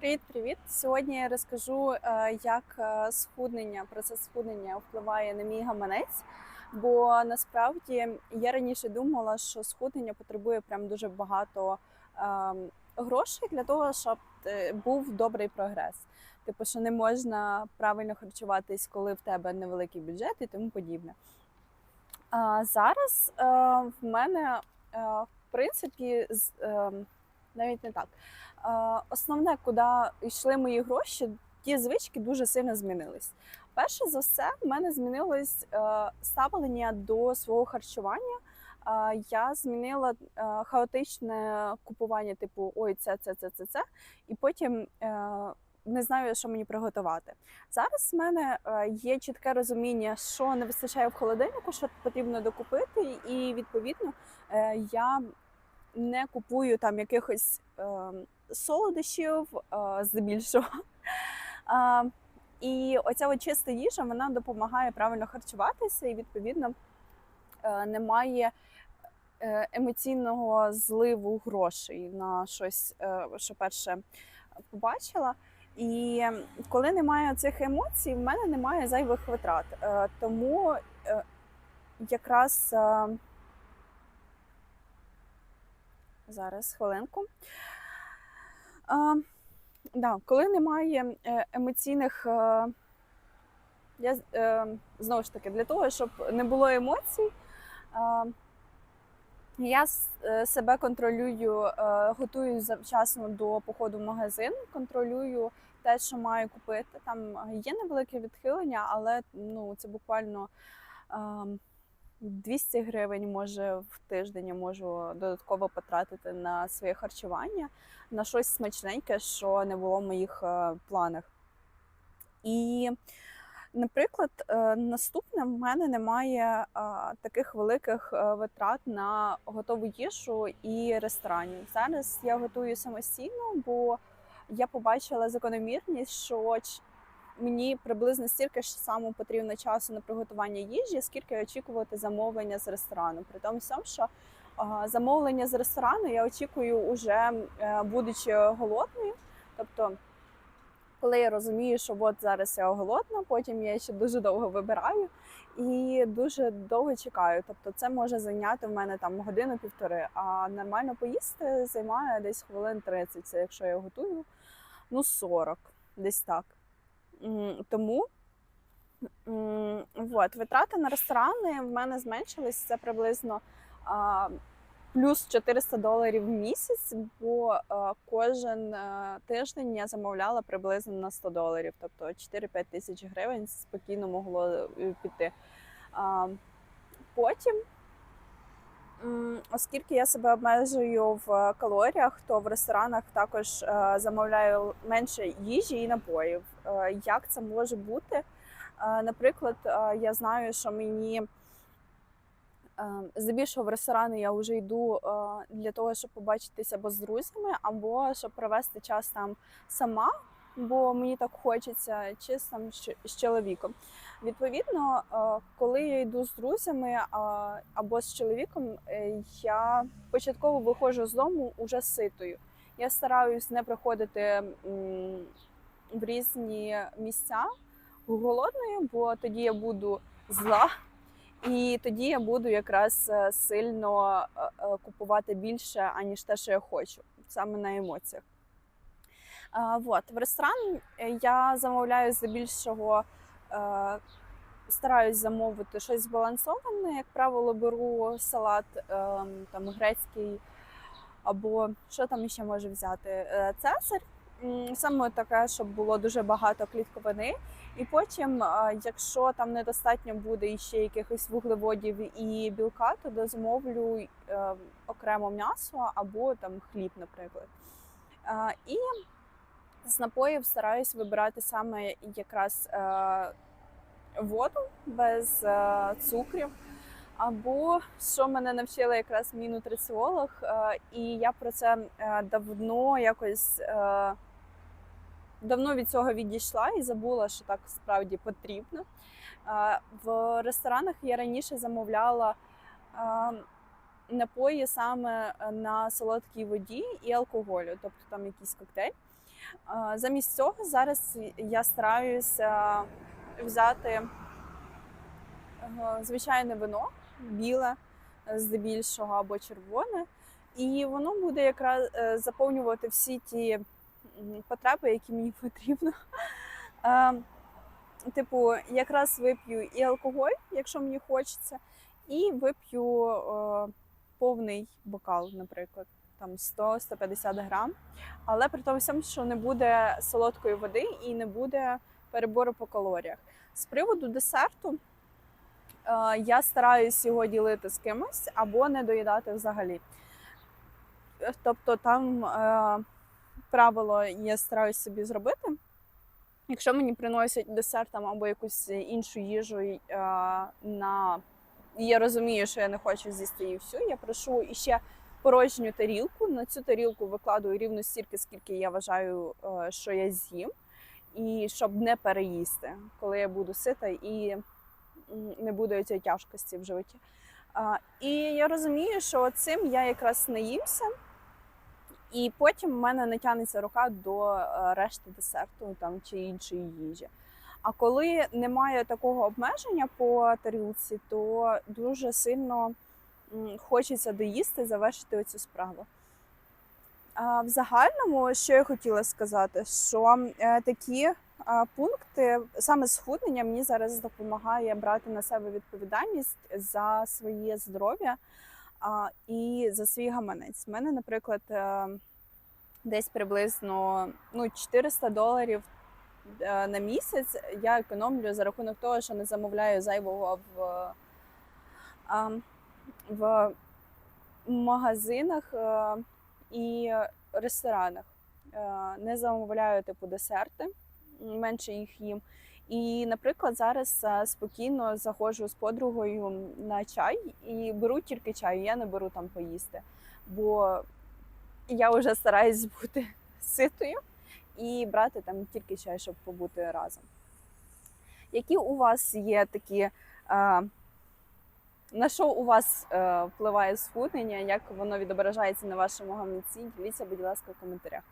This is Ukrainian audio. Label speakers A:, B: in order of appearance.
A: Привіт-привіт! Сьогодні я розкажу, е, як е, схуднення, процес схуднення впливає на мій гаманець. Бо насправді я раніше думала, що схуднення потребує прям дуже багато ем, грошей для того, щоб е, був добрий прогрес. Типу, що не можна правильно харчуватись, коли в тебе невеликий бюджет і тому подібне. А зараз в мене, в принципі, з, ем, навіть не так. Е, Основне, куди йшли мої гроші, ті звички дуже сильно змінились. Перше за все, в мене змінилось е, ставлення до свого харчування. Е, Я змінила хаотичне купування, типу ой, це, це, це, це, це, і потім не знаю, що мені приготувати. Зараз в мене є чітке розуміння, що не вистачає в холодильнику, що потрібно докупити, і відповідно я не купую там якихось е, солодощів е, здебільшого. А, і оця от чиста їжа вона допомагає правильно харчуватися, і відповідно е, немає е, емоційного зливу грошей на щось, е, що перше побачила. І коли немає цих емоцій, в мене немає зайвих витрат. Е, Тому е, якраз е, зараз хвилинку. А, да, коли немає е, емоційних. е, Я е, знову ж таки для того, щоб не було емоцій, я себе контролюю, готую завчасно до походу в магазин, контролюю те, що маю купити. Там є невелике відхилення, але ну, це буквально. Е, 200 гривень може в тиждень я можу додатково потратити на своє харчування, на щось смачненьке, що не було в моїх е, планах. І, наприклад, е, наступне в мене немає таких великих е, витрат на готову їжу і ресторанів. Зараз я готую самостійно, бо я побачила закономірність, що мені приблизно стільки ж само потрібно часу на приготування їжі, скільки очікувати замовлення з ресторану. При тому що замовлення з ресторану я очікую уже е, будучи голодною. Тобто, коли я розумію, що от зараз я голодна, потім я ще дуже довго вибираю і дуже довго чекаю. Тобто, це може зайняти в мене там годину-півтори, а нормально поїсти займає десь хвилин 30, це якщо я готую, ну 40, десь так. Тому от, витрати на ресторани в мене зменшились це приблизно а, плюс 400 доларів в місяць, бо а, кожен а, тиждень я замовляла приблизно на 100 доларів, тобто 4-5 тисяч гривень спокійно могло е, піти. А, потім. Оскільки я себе обмежую в калоріях, то в ресторанах також е, замовляю менше їжі і напоїв. Е, як це може бути? Е, наприклад, я знаю, що мені здебільшого в ресторани я вже йду для того, щоб побачитися або з друзями, або щоб провести час там сама, бо мені так хочеться, чи там з чоловіком. Відповідно, е, коли я йду з друзями або з чоловіком, е, я початково виходжу з дому уже ситою. Я стараюсь не приходити в різні місця голодною, бо тоді я буду зла, і тоді я буду якраз е, сильно е, е, купувати більше, аніж те, що я хочу, саме на емоціях. Вот. В ресторан е, я замовляю здебільшого. е, Стараюсь замовити щось збалансоване. Як правило, беру салат ем, там грецький, або що там ще може взяти? Е, Цезарь. М, Саме таке, щоб було дуже багато клітковини. І потім, якщо там недостатньо буде іще якихось вуглеводів і білка, то дозамовлю е, окремо м'ясо або там хліб, наприклад. І з напоїв стараюсь вибирати саме якраз е, воду без е, цукрів. Або що мене навчила якраз мій нутриціолог, е, і я про це е, давно якось е, давно від цього відійшла і забула, що так справді потрібно. Е, В ресторанах я раніше замовляла е, напої саме на солодкій воді і алкоголю, тобто там якийсь коктейль. Замість цього зараз я стараюся взяти звичайне вино, біле, здебільшого або червоне, і воно буде якраз е, заповнювати всі ті потреби, які мені потрібно. Типу, якраз вип'ю і алкоголь, якщо мені хочеться, і вип'ю е, повний бокал, наприклад, там 100-150 грам. Але при тому всьому, що не буде солодкої води і не буде перебору по калоріях. З приводу десерту е, я стараюсь його ділити з кимось або не доїдати взагалі. Е, Тобто там е, правило я стараюсь собі зробити. Якщо мені приносять десерт там, або якусь іншу їжу на і я розумію, що я не хочу з'їсти її всю, я прошу іще порожню тарілку. На цю тарілку викладую рівно стільки, скільки я вважаю, е, що я з'їм, і щоб не переїсти, коли я буду сита і не буде цієї тяжкості в животі. І я розумію, що цим я якраз наїмся, і потім в мене не тягнеться рука до е, решти десерту там, чи іншої їжі. А коли немає такого обмеження по тарілці, то дуже сильно хочеться доїсти, завершити цю справу. А в загальному, що я хотіла сказати, що е, такі пункти саме схуднення мені зараз допомагає брати на себе відповідальність за своє здоров'я і за свій гаманець. У мене, наприклад, е, десь приблизно ну, 400 доларів е, на місяць я економлю за рахунок того, що не замовляю зайвого в, в магазинах е, і ресторанах. Е, Не замовляю типу десерти, менше їх їм. І, наприклад, зараз е, спокійно заходжу з подругою на чай і беру тільки чай, я не беру там поїсти. Бо я вже стараюсь бути ситою і брати там тільки чай, щоб побути разом. Які у вас є такі, на що у вас е, впливає схуднення, як воно відображається на вашому гаманці? Діліться, будь ласка, в коментарях.